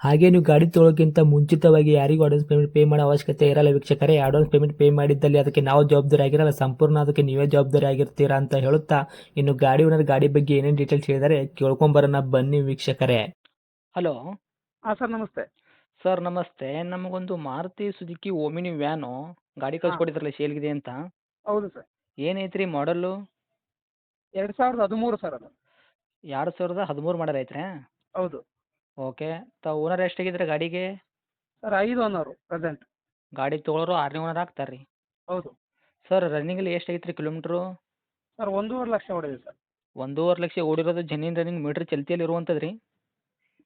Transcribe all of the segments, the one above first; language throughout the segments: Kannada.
ಹಾಗೆ ನೀವು ಗಾಡಿ ತೊಳೋಕ್ಕಿಂತ ಮುಂಚಿತವಾಗಿ ಯಾರಿಗೂ ಅಡ್ವಾನ್ಸ್ ಪೇಮೆಂಟ್ ಪೇ ಮಾಡೋ ಅವಶ್ಯಕತೆ ಇರಲ್ಲ ವೀಕ್ಷಕರೇ. ಅಡ್ವಾನ್ಸ್ ಪೇಮೆಂಟ್ ಪೇ ಮಾಡಿದ್ದಲ್ಲಿ ಅದಕ್ಕೆ ನಾವು ಜವಾಬ್ದಾರಿ ಆಗಿರಲ್ಲ. ಸಂಪೂರ್ಣ ಅದಕ್ಕೆ ನೀವೇ ಜವಾಬ್ದಾರಿ ಆಗಿರ್ತೀರಾ ಅಂತ ಹೇಳುತ್ತಾ ಇನ್ನು ಗಾಡಿ ಓನರ್ ಗಾಡಿ ಬಗ್ಗೆ ಏನೇನು ಡೀಟೇಲ್ಸ್ ಹೇಳಿದರೆ ಕೇಳ್ಕೊಂಬರೋಣ ಬನ್ನಿ ವೀಕ್ಷಕರೇ. ಹಲೋ ಹಾಂ ಸರ್ ನಮಸ್ತೆ. ಸರ್ ನಮಸ್ತೆ. ನಮಗೊಂದು ಮಾರುತಿ ಸುಜುಕಿ ಓಮಿನಿ ವ್ಯಾನು ಗಾಡಿ ಕಳ್ಸಿಕೊಟ್ಟಿದ್ರಲ್ಲ ಶೇಲ್ಗಿದೆ ಅಂತ. ಹೌದು ಸರ್. ಏನೈತ್ರಿ ಮಾಡಲ್ಲು ಎರಡು ಸಾವಿರದ ಹದಿಮೂರು ಸರ್ ಅದು. ಎರಡು ಸಾವಿರದ ಹದಿಮೂರು ಮಾಡಲ್ ಐತ್ರಿ ಹೌದು. ಓಕೆ ತಾವು ಓನರ್ ಎಷ್ಟಾಗಿದ್ರೆ ಗಾಡಿಗೆ? ಸರ್ ಐದು ಓನರು ಪ್ರೆಸೆಂಟ್. ಗಾಡಿ ತೊಗೊಳೋರು ಆರನೇ ಓನರ್ ಆಗ್ತಾರೆ ರೀ ಹೌದು. ಸರ್ ರನ್ನಿಂಗಲ್ಲಿ ಎಷ್ಟು ರೀ ಕಿಲೋಮೀಟ್ರು? ಸರ್ ಒಂದೂವರೆ ಲಕ್ಷ ಹೊಡೆದಿದೆ ಸರ್. ಒಂದೂವರೆ ಲಕ್ಷ ಓಡಿರೋದು ಜನಿನ್ ರನ್ನಿಂಗ್ ಮೀಟ್ರ್ ಚಲ್ತಿಯಲ್ಲಿ ಇರುವಂಥದ್ದು ರೀ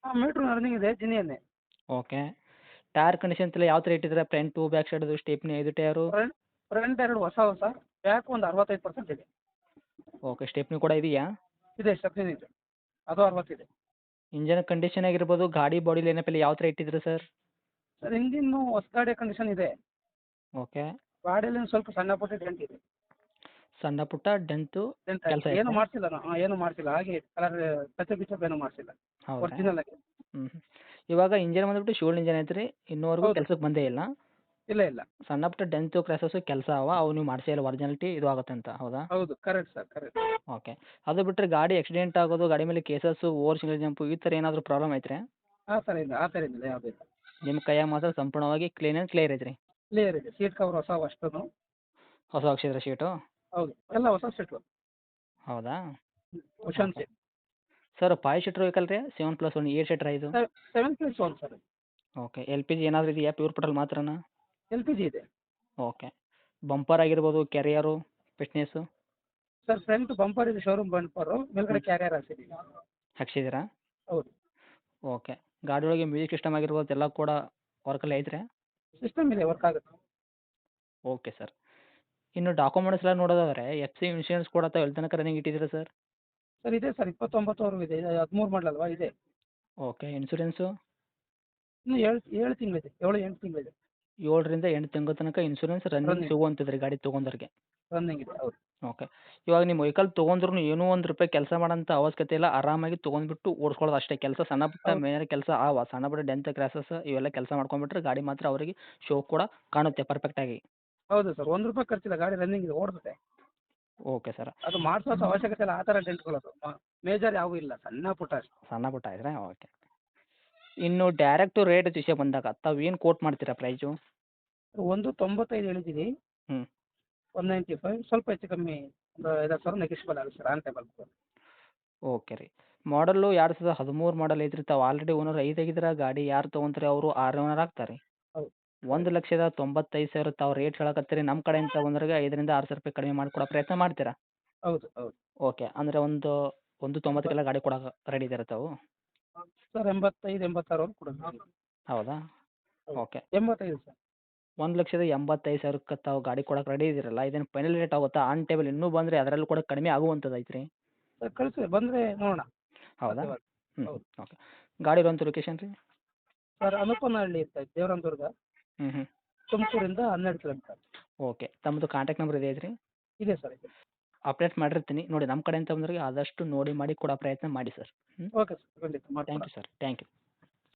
ಹಾಂ ಮೀಟ್ರ್ ರನ್ನಿಂಗ್ ಇದೆ ಜಿನಿಯನ್ನೇ ಓಕೆ. ಟೈರ್ ಕಂಡೀಷನ್ ಎಲ್ಲ ಯಾವ ಥರ ಇಟ್ಟಿದ್ರೆ ಫ್ರಂಟು ಬ್ಯಾಕ್ ಸೈಡ್ದು ಸ್ಟೇಪ್ನಿ ಐದು ಟೈರು ಫ್ರಂಟ್ ಎರಡು ಹೊಸ ಹೊಸ ಬ್ಯಾಕ್ ಒಂದು ಅರವತ್ತೈದು ಪರ್ಸೆಂಟ್ ಇದೆ. ಓಕೆ ಸ್ಟೇಪ್ನಿ ಕೂಡ ಇದೆಯಾ? ಇದೆ ಸರ್ ಇದೆ. ಅದು ಅರವತ್ತಿದೆ ಇಂಜನ್ ಕಂಡೀಷನ್ ಆಗಿರ್ಬೋದು ಗಾಡಿ ಬಾಡಿ ಲೈನಪ್ಪಲ್ಲಿ ಯಾವ ಥರ ಇಟ್ಟಿದ್ರಿ ಸರ್ ಸರ್ ಇಂಜಿನ್ನು ಹೊಸ ಗಾಡಿ ಕಂಡೀಷನ್ ಇದೆ. ಓಕೆ ಬಾಡಿಲಿ ಒಂದು ಸ್ವಲ್ಪ ಸಣ್ಣ ಪುಟ್ಟ ಡೆಂಟ್ ಇದೆ. ಸಣ್ಣ ಪುಟ್ಟ ಡೆಂತು ಡೆಂಟ್ ಕೆಲಸ ಏನು ಮಾಡ್ತಿಲ್ಲ ಮಾಡಿಸಿಲ್ಲ ನಾವು ಏನು ಮಾಡಿಸಿಲ್ಲ. ಹಾಗೆ ಕಲರ್ ಕಚ್ಚ ಬಿಚ್ಚಪ್ ಏನು ಮಾಡಿಸಿಲ್ಲ. ಹೌದಾ? ಒರಿಜಿನಲ್ ಆಗಿ. ಹ್ಞೂ ಇವಾಗ ಇಂಜನ್ ಬಂದ್ಬಿಟ್ಟು ಶೂಲ್ ಇಂಜನ್ ಐತ್ರಿ. ಇನ್ನೂವರೆಗೂ. ಕೆಲ್ಸಕ್ಕೆ ಬಂದೇ ಇಲ್ಲ. ಇಲ್ಲ ಇಲ್ಲ. ಸಣ್ಣ ಪುಟ್ಟ ಡೆಂತು ಕ್ರ್ಯಾಸಸ್ಸು ಕೆಲಸ ಅವ ಅವು ನೀವು ಮಾಡಿಸಿ ಇಲ್ಲ ಒರಿಜಿನಾಲಿಟಿ ಇದು ಆಗುತ್ತೆ ಅಂತ ಹೌದಾ? ಹೌದು ಕರೆಕ್ಟ್ ಸರ್ ಕರೆಕ್ಟ್ ಓಕೆ ಅದು ಬಿಟ್ಟರೆ ಗಾಡಿ ಆಕ್ಸಿಡೆಂಟ್ ಆಗೋದು ಗಾಡಿ ಮೇಲೆ ಕೇಸಸ್ಸು ಓವರ್ ಸಿಂಗಲ್ ಜಂಪು ಈ ಥರ ಏನಾದರೂ ಪ್ರಾಬ್ಲಮ್ ಐತ್ರಿ? ಆ ಸರ್ ಇಲ್ಲ ಆ ಥರ ಇಲ್ಲ ಯಾವುದೂ ಇಲ್ಲ. ನಿಮ್ಮ ಕೈಯಾಗ ಮಾತ್ರ ಸಂಪೂರ್ಣವಾಗಿ ಕ್ಲೀನ್ ಆ್ಯಂಡ್ ಕ್ಲಿಯರ್ ಐತ್ರಿ? ಕ್ಲಿಯರ್ ಇದೆ ಸೀಟ್ ಕವರ್ ಹೊಸ ಅಷ್ಟು ಹೊಸ ಹಾಕ್ಸಿದ್ರೆ ಶೀಟು ಹೌದು ಎಲ್ಲ ಹೊಸ ಸೀಟು ಹೌದಾ? Cushion seat sir five seater vehicle ರೀ seven plus one eight seater ಇದು? Seven plus one sir okay L P G ಏನಾದರೂ ಇದೆಯಾ? ಪ್ಯೂರ್ ಪೆಟ್ರೋಲ್ ಮಾತ್ರನಾ? ಎಲ್ ಪಿ ಜಿ ಇದೆ. ಓಕೆ. ಬಂಪರ್ ಆಗಿರ್ಬೋದು carrier fitness? Sir front bumper ಇದೆ ಶೋರೂಮ್ ಬಂಪರು ಮೇಲ್ಗಡೆ ಕ್ಯಾರಿಯರ್ ಹಾಕ್ಸಿದ್ದೀವಿ ಹಾಕ್ಸಿದ್ದೀರಾ ಹೌದು. ಓಕೆ. ಗಾಡಿ ಒಳಗೆ ಮ್ಯೂಸಿಕ್ ಸಿಸ್ಟಮ್ ಆಗಿರ್ಬೋದು ಎಲ್ಲ ಕೂಡ ವರ್ಕಲ್ಲಿ ಐತ್ರಿ? ಸಿಸ್ಟಮ್ ಇದೆ ವರ್ಕ್ ಆಗುತ್ತೆ. Okay sir. ಇನ್ನು ಡಾಕ್ಯುಮೆಂಟ್ಸ್ ಎಲ್ಲ ನೋಡೋದಾದ್ರೆ ಎಫ್ ಸಿ ಇನ್ಶೂರೆನ್ಸ್ ಕೂಡ ತಾವು ಎಲ್ಲಿ ತನಕ ರನ್ನಿಂಗ್ ಇಟ್ಟಿದ್ದೀರಾ ಸರ್? ಸರ್ ಇದೆ ಸರ್ ಇಪ್ಪತ್ತೊಂಬತ್ತವರೆಗೂ ಇದೆ ಇದು ಹದಿಮೂರು ಮಾಡಲಲ್ವಾ ಇದೆ. ಓಕೆ ಇನ್ಶೂರೆನ್ಸು ಇನ್ನು ಏಳು ಏಳು ತಿಂಗಳಿದೆ ಏಳು ಎಂಟು ತಿಂಗಳಿದೆ. ಏಳರಿಂದ ಎಂಟು ತಿಂಗಳ ತನಕ ಇನ್ಶೂರೆನ್ಸ್ ರನ್ನಿಂಗ್ Running. ಸಿಗುವಂಥದ್ದು ರೀ ಗಾಡಿ ತೊಗೊಂಡವ್ರಿಗೆ ರನ್ನಿಂಗ್ ಇದೆ ಹೌದು. ಓಕೆ ಇವಾಗ ನಿಮ್ಮ ವೆಹಿಕಲ್ ತಗೊಂಡ್ರು ಏನೂ ಒಂದು ರೂಪಾಯಿ ಕೆಲಸ ಮಾಡೋಂಥ ಅವಶ್ಯಕತೆ ಇಲ್ಲ ಆರಾಮಾಗಿ ತಗೊಂಡ್ಬಿಟ್ಟು ಓಡಿಸ್ಕೊಳ್ಳೋದು ಅಷ್ಟೇ. ಕೆಲಸ ಸಣ್ಣ ಪುಟ್ಟ ಹೌದು. ಮೇಜರ್ ಕೆಲಸ ಆವ ಸಣ್ಣ ಪುಟ್ಟ ಡೆಂತ್ ಕ್ರಾಸಸ್ ಇವೆಲ್ಲ ಕೆಲಸ ಮಾಡ್ಕೊಂಡ್ಬಿಟ್ರೆ ಗಾಡಿ ಮಾತ್ರ ಅವರಿಗೆ ಶೋ ಕೂಡ ಕಾಣುತ್ತೆ ಪರ್ಫೆಕ್ಟ್ ಆಗಿ. ಹೌದು ಸರ್ ಒಂದು ರೂಪಾಯಿ ಖರ್ಚಿಲ್ಲ ಗಾಡಿ ರನ್ನಿಂಗ್ ಇದೆ ಓಕೆ ಸರ್ ಅದು ಮಾಡಿಸೋದು ಅವಶ್ಯಕತೆ ಇಲ್ಲ ಆ ಥರ ಡೆಂಟ್ಗಳದು ಮೇಜರ್ ಯಾವೂ ಇಲ್ಲ ಸಣ್ಣ ಪುಟ್ಟ ಅಷ್ಟೇ. ಸಣ್ಣ ಪುಟ್ಟ ಇದ್ರೆ ಓಕೆ ಇನ್ನು ಡೈರೆಕ್ಟು ರೇಟ್ ವಿಷಯ ಬಂದಾಗ ತಾವು ಏನ್ ಕೋಟ್ ಮಾಡ್ತೀರಾ ಪ್ರೈಸು ಒಂದು ತೊಂಬತ್ತೈದು ಹೇಳಿದೀವಿ ಹ್ಮ್. ಒನ್ ನೈಂಟಿ ಫೈವ್ ಸ್ವಲ್ಪ ಹೆಚ್ಚು ಕಮ್ಮಿ ಒಂದು ಐದಾರು ಸಾವಿರ ಆಗುತ್ತೆ ಸರ್ ಆನ್ ಟೇಬಲ್ ಓಕೆ ರೀ. ಮಾಡಲ್ಲು ಎರಡು ಸಾವಿರದ ಹದಿಮೂರು ಮಾಡಲ್ ಐತ್ರಿ ತಾವು ಆಲ್ರೆಡಿ ಓನರ್ ಐದಾಗಿದ್ರೆ ಗಾಡಿ ಯಾರು ತೊಗೊಂತಾರೆ ಅವರು ಆರು ಓನರ್ ಆಗ್ತಾರೆ. ಹೌದು. ಒಂದು ಲಕ್ಷದ ತೊಂಬತ್ತೈದು ಸಾವಿರ ತಾವು ರೇಟ್ ಹೇಳಕತ್ತೀರಿ ನಮ್ಮ ಕಡೆಯಿಂದ ಬಂದ್ರಿಗೆ ಐದರಿಂದ ಆರು ಸಾವಿರ ರೂಪಾಯಿ ಕಡಿಮೆ ಮಾಡಿಕೊಡೋ ಪ್ರಯತ್ನ ಮಾಡ್ತೀರಾ? ಹೌದು ಹೌದು. ಓಕೆ ಅಂದ್ರೆ ಒಂದು ಒಂದು ತೊಂಬತ್ತಕ್ಕೆಲ್ಲ ಗಾಡಿ ಕೊಡೋಕೆ ರೆಡಿ ಇದ್ದೀರಾ ತಾವು? ಸರ್ ಎಂಬತ್ತೈದು ಎಂಬತ್ತಾರವರೆಗೂ ಕೊಡೋದು ಹೌದಾ. ಓಕೆ. ಎಂಬತ್ತೈದು ಸರ್. ಒಂದು ಲಕ್ಷದ ಎಂಬತ್ತೈದು ಸಾವಿರಕ್ಕೆ ತಾವು ಗಾಡಿ ಕೊಡಕ್ಕೆ ರೆಡಿ ಇದ್ದೀರಲ್ಲ ಇದೇನು ಫೈನಲ್ ರೇಟ್ ಆಗುತ್ತಾ? ಆನ್ ಟೇಬಲ್ ಇನ್ನೂ ಬಂದರೆ ಅದರಲ್ಲೂ ಕೂಡ ಕಡಿಮೆ ಆಗುವಂಥದ್ದು ಐತ್ರಿ? ಸರ್ ಕಳಿಸಿ ಬಂದರೆ ನೋಡೋಣ. ಹೌದಾ? ಹ್ಞೂ ಹೌದು. ಓಕೆ. ಗಾಡಿ ಇರುವಂಥ ಲೊಕೇಶನ್ ರೀ? ಸರ್ ಅನುಪನಹಳ್ಳಿ ಇರ್ತಾ ದೇವರಂದುರ್ಗ. ಹ್ಞೂ ಹ್ಞೂ ತುಮಕೂರಿಂದ ಹನ್ನೆರಡು ಕಿಲೋಮೀಟರ್ ಓಕೆ. ತಮ್ಮದು ಕಾಂಟ್ಯಾಕ್ಟ್ ನಂಬರ್ ಇದೆ ಐತ್ರಿ? ಇದೆ ಸರ್ ಇದೆ. ಅಪ್ಡೇಟ್ ಮಾಡಿರ್ತೀನಿ. ನೋಡಿ ನಮ್ಮ ಕಡೆಯಿಂದ ಬಂದವ್ರಿಗೆ ಆದಷ್ಟು ನೋಡಿ ಮಾಡಿ ಕೊಡೋ ಪ್ರಯತ್ನ ಮಾಡಿ ಸರ್. Okay sir. ಖಂಡಿತ. Thank you sir. Thank you.